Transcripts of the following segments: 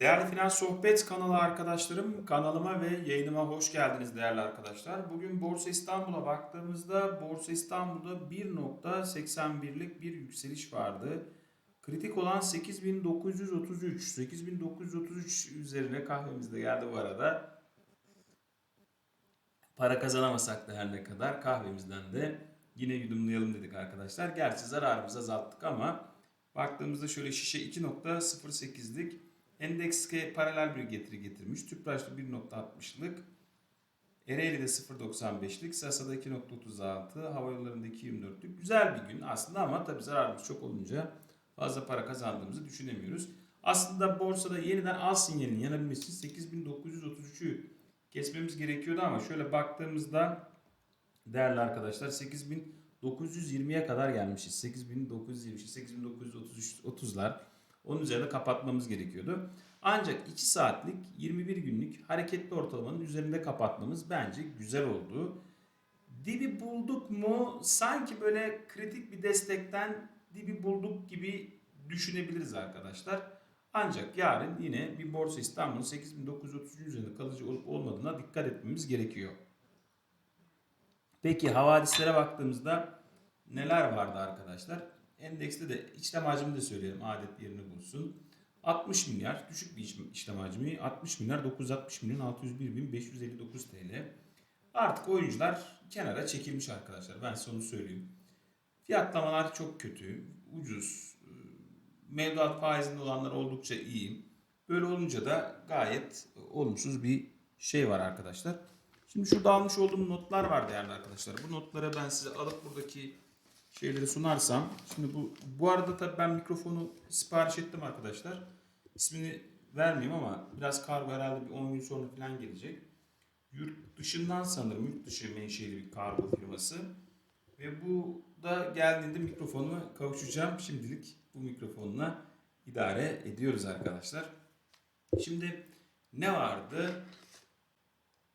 Değerli Finans Sohbet kanalı arkadaşlarım, kanalıma ve yayınıma hoş geldiniz değerli arkadaşlar. Bugün Borsa İstanbul'a baktığımızda Borsa İstanbul'da 1.81'lik bir yükseliş vardı. Kritik olan 8933, 8933 üzerine kahvemiz de geldi bu arada. Para kazanamasak da her ne kadar kahvemizden de yine yudumlayalım dedik arkadaşlar. Gerçi zararımızı azalttık ama baktığımızda şöyle şişe 2.08'lik Endekske paralel bir getiri getirmiş. Tüpraş'ta 1.60'lık. Ereğli'de 0.95'lik. Sasa'da 2.36. Havayolları'nda 2.24'lük. Güzel bir gün aslında ama tabii zararımız çok olunca fazla para kazandığımızı düşünemiyoruz. Aslında borsada yeniden al sinyalinin yanabilmesi için 8933'ü kesmemiz gerekiyordu ama şöyle baktığımızda değerli arkadaşlar 8920'ye kadar gelmişiz. 8920, 8930'lar. Onun üzerinde kapatmamız gerekiyordu. Ancak 2 saatlik 21 günlük hareketli ortalamanın üzerinde kapatmamız bence güzel oldu. Dibi bulduk mu sanki böyle kritik bir destekten dibi bulduk gibi düşünebiliriz arkadaşlar. Ancak yarın yine bir Borsa İstanbul'un 8930 üzerinde kalıcı olup olmadığına dikkat etmemiz gerekiyor. Peki havadislere baktığımızda neler vardı arkadaşlar? Endekste de işlem hacmini de söyleyelim adet yerini bulsun. 60 milyar düşük bir işlem hacmi 60 milyar 960 milyon 601 bin 559 TL. Artık oyuncular kenara çekilmiş arkadaşlar ben size söyleyeyim. Fiyatlamalar çok kötü, ucuz, mevduat faizinde olanlar oldukça iyi. Böyle olunca da gayet olumsuz bir şey var arkadaşlar. Şimdi şurada almış olduğum notlar var değerli arkadaşlar. Bu notları ben size alıp buradaki şeyleri sunarsam. Şimdi bu bu arada tabii ben mikrofonu sipariş ettim arkadaşlar. İsmini vermeyeyim ama biraz kargo herhalde bir 10 gün sonra falan gelecek. Yurt dışından sanırım yurt dışı menşeli bir kargo firması. Ve bu da geldiğinde mikrofonumu kavuşacağım. Şimdilik bu mikrofonla idare ediyoruz arkadaşlar. Şimdi ne vardı?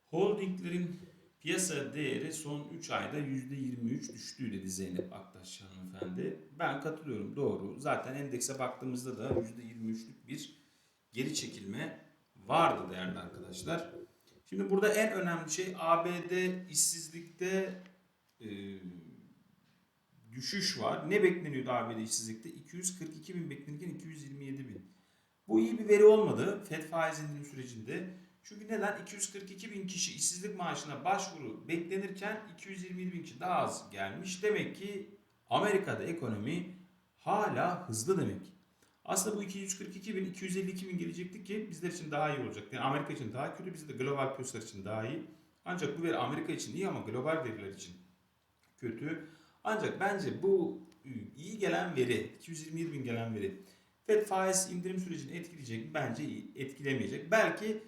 Holdinglerin piyasa değeri son 3 ayda %23 düştüğü dedi Zeynep Aktaş hanımefendi. Ben katılıyorum doğru. Zaten endekse baktığımızda da %23'lük bir geri çekilme vardı değerli arkadaşlar. Şimdi burada en önemli şey ABD işsizlikte e, düşüş var. Ne bekleniyordu ABD işsizlikte? 242 bin beklenirken 227 bin. Bu iyi bir veri olmadı FED faiz indirim sürecinde. Çünkü neden? 242 bin kişi işsizlik maaşına başvuru beklenirken 227 bin kişi daha az gelmiş. Demek ki Amerika'da ekonomi hala hızlı demek. Aslında bu 242 bin, 252 bin gelecekti ki bizler için daha iyi olacak. Yani Amerika için daha kötü, bizde de global piyasalar için daha iyi. Ancak bu veri Amerika için iyi ama global veriler için kötü. Ancak bence bu iyi gelen veri, 227 bin gelen veri FED faiz indirim sürecini etkileyecek mi? Bence etkilemeyecek. Belki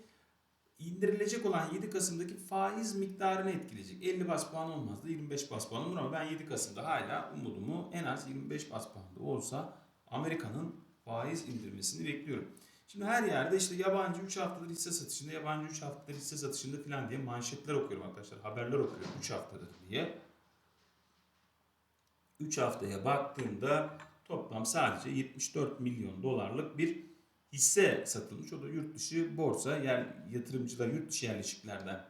indirilecek olan 7 Kasım'daki faiz miktarını etkileyecek. 50 bas puan olmaz da 25 bas puan olur ama ben 7 Kasım'da hala umudumu en az 25 bas puanda olsa Amerika'nın faiz indirmesini bekliyorum. Şimdi her yerde işte yabancı 3 haftadır hisse satışında, yabancı 3 haftadır hisse satışında falan diye manşetler okuyorum arkadaşlar. Haberler okuyorum 3 haftadır diye. 3 haftaya baktığımda toplam sadece 74 milyon dolarlık bir hisse satılmış. O da yurt dışı borsa yer yatırımcılar yurt dışı yerleşiklerden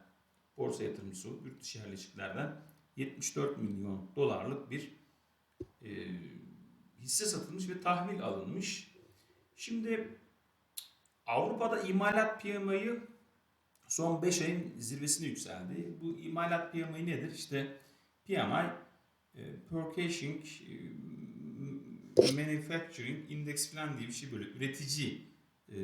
borsa yatırımcısı yurt dışı yerleşiklerden 74 milyon dolarlık bir e, hisse satılmış ve tahvil alınmış. Şimdi Avrupa'da imalat PMI'yi son 5 ayın zirvesine yükseldi. Bu imalat PMI nedir? İşte PMI e, Purchasing e, Manufacturing Index falan diye bir şey böyle üretici e,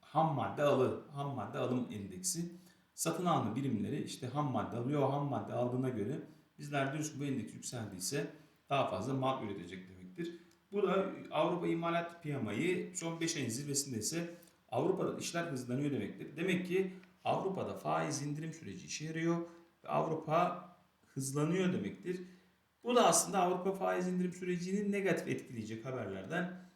ham madde alı, ham madde alım endeksi. Satın alma birimleri işte ham madde alıyor. Ham madde aldığına göre bizler diyoruz ki bu endeks yükseldiyse daha fazla mal üretecek demektir. Bu da Avrupa imalat piyamayı son 5 ayın zirvesinde ise Avrupa'da işler hızlanıyor demektir. Demek ki Avrupa'da faiz indirim süreci işe yarıyor ve Avrupa hızlanıyor demektir. Bu da aslında Avrupa faiz indirim sürecini negatif etkileyecek haberlerden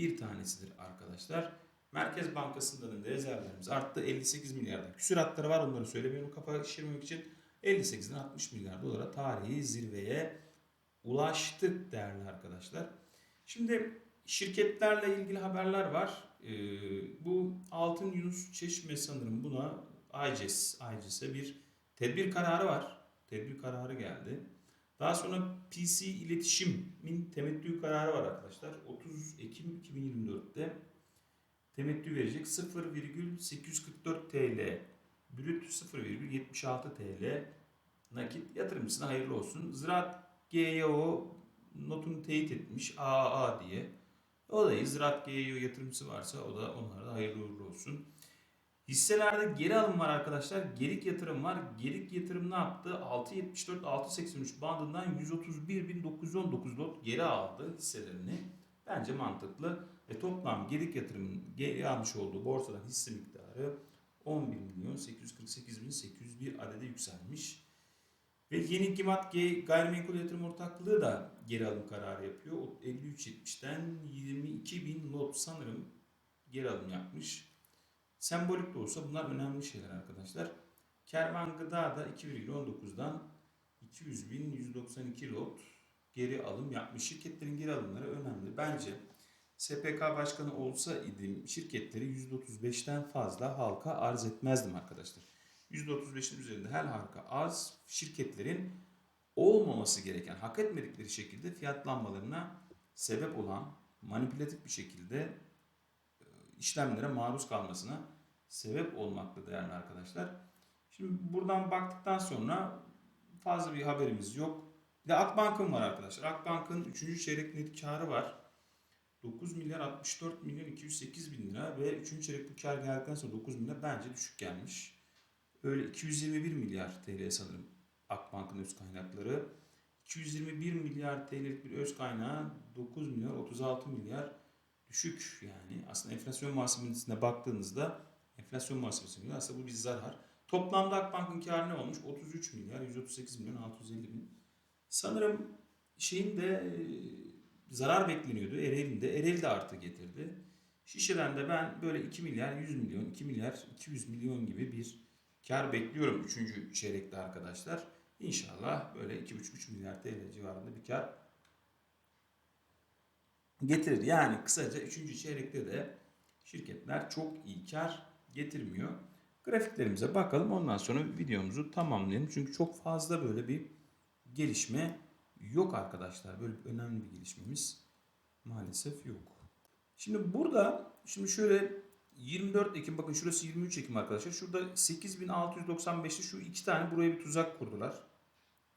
bir tanesidir arkadaşlar. Merkez Bankası'ndan da rezervlerimiz arttı. 58 milyardan küsuratları var onları söylemiyorum kafa şişirmemek için. 58'den 60 milyar dolara tarihi zirveye ulaştık değerli arkadaşlar. Şimdi şirketlerle ilgili haberler var. Ee, bu Altın Yunus Çeşme sanırım buna ICES, ICES'e bir tedbir kararı var. Tedbir kararı geldi. Daha sonra PC İletişim'in temettü kararı var arkadaşlar. 30 Ekim 2024'te temettü verecek 0,844 TL brüt 0,76 TL nakit yatırımcısına hayırlı olsun. Ziraat GYO notunu teyit etmiş AAA diye. O da. Ziraat GYO yatırımcısı varsa o da onlara da hayırlı uğurlu olsun. Hisselerde geri alım var arkadaşlar. Gerik yatırım var. Gerik yatırım ne yaptı? 6.74-6.83 bandından 131.919 lot geri aldı hisselerini. Bence mantıklı. Ve toplam gerik yatırımın geri almış olduğu borsadan hisse miktarı 11 milyon 848 bin 801 adede yükselmiş. Ve Yeni Gimat Gayrimenkul Yatırım Ortaklığı da geri alım kararı yapıyor. O 53.70'ten 22 bin lot sanırım geri alım yapmış. Sembolik de olsa bunlar önemli şeyler arkadaşlar. Kervan Gıda da 2,19'dan 200 bin 192 lot geri alım yapmış. Şirketlerin geri alımları önemli. Bence SPK başkanı olsa idim şirketleri %35'ten fazla halka arz etmezdim arkadaşlar. %35'in üzerinde her halka arz şirketlerin olmaması gereken, hak etmedikleri şekilde fiyatlanmalarına sebep olan manipülatif bir şekilde işlemlere maruz kalmasına sebep olmakta değerli arkadaşlar. Şimdi buradan baktıktan sonra fazla bir haberimiz yok. Bir de Akbank'ın var arkadaşlar. Akbank'ın 3. çeyrek net karı var. 9 milyar 64 milyon 208 bin lira ve 3. çeyrek bu kar geldikten sonra 9 milyar bence düşük gelmiş. Öyle 221 milyar TL sanırım Akbank'ın öz kaynakları. 221 milyar TL'lik bir öz kaynağı 9 milyar 36 milyar düşük yani. Aslında enflasyon muhasebesine baktığınızda enflasyon muhasebesine aslında bu bir zarar. Toplamda Akbank'ın karı ne olmuş? 33 milyar 138 milyon 650 bin. Sanırım şeyin de e, zarar bekleniyordu Ereğli'nin de. Ereğli de artı getirdi. Şişe'den de ben böyle 2 milyar 100 milyon, 2 milyar 200 milyon gibi bir kar bekliyorum 3. çeyrekte arkadaşlar. İnşallah böyle 2,5-3 milyar TL civarında bir kar getirir. Yani kısaca 3. çeyrekte de şirketler çok iyi kar getirmiyor. Grafiklerimize bakalım ondan sonra videomuzu tamamlayalım. Çünkü çok fazla böyle bir gelişme yok arkadaşlar. Böyle önemli bir gelişmemiz maalesef yok. Şimdi burada şimdi şöyle 24 Ekim bakın şurası 23 Ekim arkadaşlar. Şurada 8695'te şu iki tane buraya bir tuzak kurdular.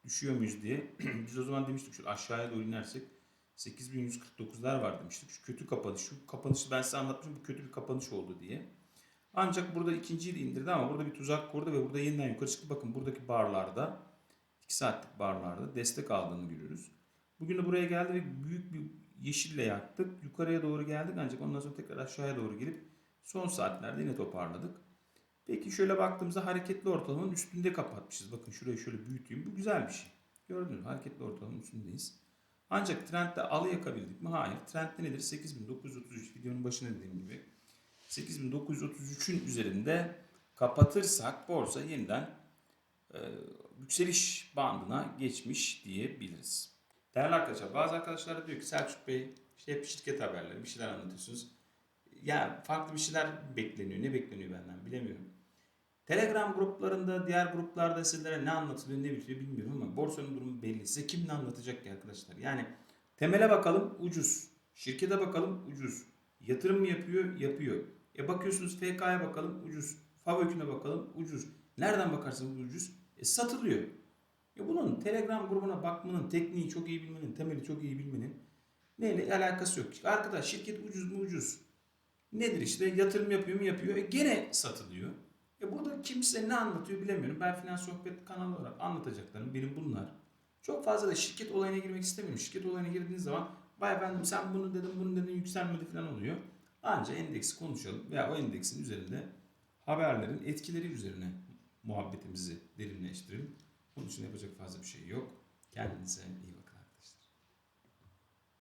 Düşüyor muyuz diye. Biz o zaman demiştik şu aşağıya doğru inersek 8149'lar var demiştik. Şu kötü kapanış. Şu kapanışı ben size anlatmıştım. Bu kötü bir kapanış oldu diye. Ancak burada ikinciyi de indirdi ama burada bir tuzak kurdu ve burada yeniden yukarı çıktı. Bakın buradaki barlarda 2 saatlik barlarda destek aldığını görüyoruz. Bugün de buraya geldi ve büyük bir yeşille yaktık. Yukarıya doğru geldik ancak ondan sonra tekrar aşağıya doğru gelip son saatlerde yine toparladık. Peki şöyle baktığımızda hareketli ortalamanın üstünde kapatmışız. Bakın şurayı şöyle büyüteyim. Bu güzel bir şey. Gördünüz mü? Hareketli ortalamanın üstündeyiz. Ancak trendde alı yakabildik mi? Hayır. Trendde nedir? 8933 videonun başında dediğim gibi. 8933'ün üzerinde kapatırsak borsa yeniden e, yükseliş bandına geçmiş diyebiliriz. Değerli arkadaşlar bazı arkadaşlar da diyor ki Selçuk Bey işte hep şirket haberleri bir şeyler anlatıyorsunuz. Ya farklı bir şeyler bekleniyor. Ne bekleniyor benden bilemiyorum. Telegram gruplarında, diğer gruplarda sizlere ne anlatılıyor, ne bitiyor bilmiyorum ama borsanın durumu belli. Size kim ne anlatacak ki arkadaşlar? Yani temele bakalım ucuz. Şirkete bakalım ucuz. Yatırım mı yapıyor? Yapıyor. E bakıyorsunuz FK'ya bakalım ucuz. Favöküne bakalım ucuz. Nereden bakarsanız ucuz. E satılıyor. Ya bunun Telegram grubuna bakmanın, tekniği çok iyi bilmenin, temeli çok iyi bilmenin neyle alakası yok. Arkadaş şirket ucuz mu ucuz. Nedir işte yatırım yapıyor mu yapıyor. E gene satılıyor. Burada kimse ne anlatıyor bilemiyorum. Ben finans sohbet kanalı olarak anlatacaklarım benim bunlar. Çok fazla da şirket olayına girmek istemiyorum. Şirket olayına girdiğiniz zaman vay efendim sen bunu dedin bunu dedin yükselmedi falan oluyor. Anca endeksi konuşalım veya o endeksin üzerinde haberlerin etkileri üzerine muhabbetimizi derinleştirelim. Bunun için yapacak fazla bir şey yok. Kendinize iyi